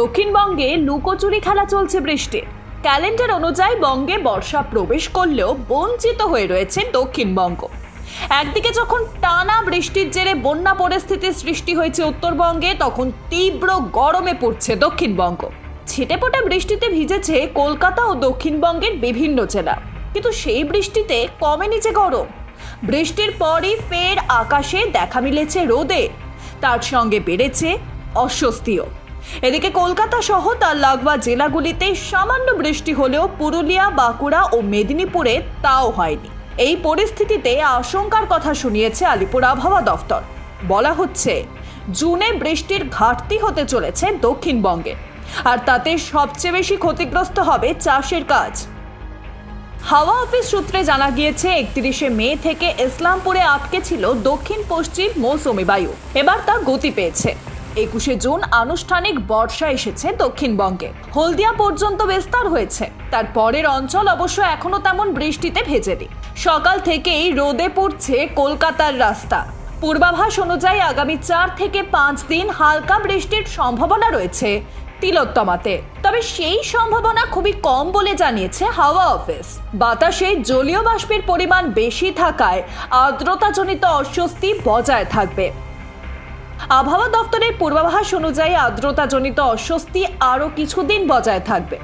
দক্ষিণবঙ্গে লুকোচুরি খেলা চলছে বৃষ্টি ক্যালেন্ডার অনুযায়ী বঙ্গে বর্ষা প্রবেশ করলেও বঞ্চিত হয়ে রয়েছে দক্ষিণবঙ্গ। একদিকে যখন টানা বৃষ্টির জেরে বন্যা পরিস্থিতির সৃষ্টি হয়েছে উত্তরবঙ্গে, তখন তীব্র গরমে পড়ছে দক্ষিণবঙ্গ। ছিটেপোটে বৃষ্টিতে ভিজেছে কলকাতা ও দক্ষিণবঙ্গের বিভিন্ন জেলা। কিন্তু সেই বৃষ্টিতে কমেনি যে গরম। বৃষ্টির পরই ফের আকাশে দেখা মিলেছে রোদে। তার সঙ্গে বেড়েছে অস্বস্তিও। এদিকে কলকাতা সহ তার লাগোয়া জেলাগুলিতে সামান্য বৃষ্টি হলেও পুরুলিয়া, বাঁকুড়া ও মেদিনীপুরে তাও হয়নি। এই পরিস্থিতিতে আশঙ্কার কথা শুনিয়েছে আলিপুর আবহাওয়া দফতর। বলা হচ্ছে, জুনে বৃষ্টির ঘাটতি হতে চলেছে দক্ষিণবঙ্গে। আর তাতে সবচেয়ে বেশি ক্ষতিগ্রস্ত হবে চাষের কাজ। হাওয়া অফিস সূত্রে জানা গিয়েছে, একত্রিশে মে থেকে ইসলামপুরে আটকে ছিল দক্ষিণ পশ্চিম মৌসুমি বায়ু। এবার তা গতি পেয়েছে। একুশে জুন আনুষ্ঠানিক বর্ষা এসেছে দক্ষিণবঙ্গে। হলদিয়া পর্যন্ত বিস্তার হয়েছে। তার পরের অঞ্চল অবশ্য এখনও তেমন বৃষ্টিতে ভেজে ভেজেনি। সকাল থেকেই রোদে পড়ছে কলকাতার রাস্তা। পূর্বাভাস অনুযায়ী আগামী চার থেকে পাঁচ দিন হালকা বৃষ্টির সম্ভাবনা রয়েছে তিলোত্তমাতে। তবে সেই সম্ভাবনা খুবই কম বলে জানিয়েছে হাওয়া অফিস। বাতাসে জলীয় বাষ্পের পরিমাণ বেশি থাকায় আর্দ্রতাজনিত অস্বস্তি বজায় থাকবে। আবহাওয়া দপ্তরের পূর্বাভাস অনুযায়ী আর্দ্রতাজনিত অস্বস্তি আরও কিছুদিন বজায় থাকবে।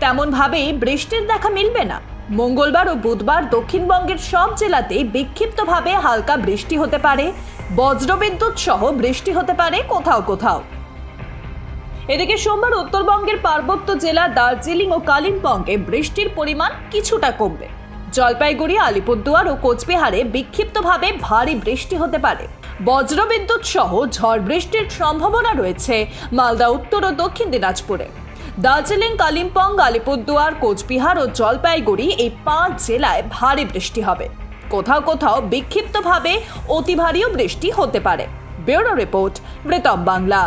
তেমনভাবেই বৃষ্টির দেখা মিলবে না। মঙ্গলবার ও বুধবার দক্ষিণবঙ্গের সব জেলাতেই বিক্ষিপ্তভাবে হালকা বৃষ্টি হতে পারে। বজ্রবিদ্যুৎ সহ বৃষ্টি হতে পারে কোথাও কোথাও। এদিকে সোমবার উত্তরবঙ্গের পার্বত্য জেলা দার্জিলিং ও কালিম্পংয়ে বৃষ্টির পরিমাণ কিছুটা কমবে। জলপাইগুড়ি, আলিপুরদুয়ার ও কোচবিহারে বিক্ষিপ্তভাবে ভারী বৃষ্টি হতে পারে। বজ্রবিদ্যুৎ সহ ঝড় বৃষ্টির সম্ভাবনা রয়েছে মালদা, উত্তর ও দক্ষিণ দিনাজপুরে। দার্জিলিং, কালিম্পং, আলিপুরদুয়ার, কোচবিহার ও জলপাইগুড়ি এই পাঁচ জেলায় ভারী বৃষ্টি হবে। কোথাও কোথাও বিক্ষিপ্তভাবে অতি ভারীও বৃষ্টি হতে পারে। ব্যুরো রিপোর্ট মৃতম বাংলা।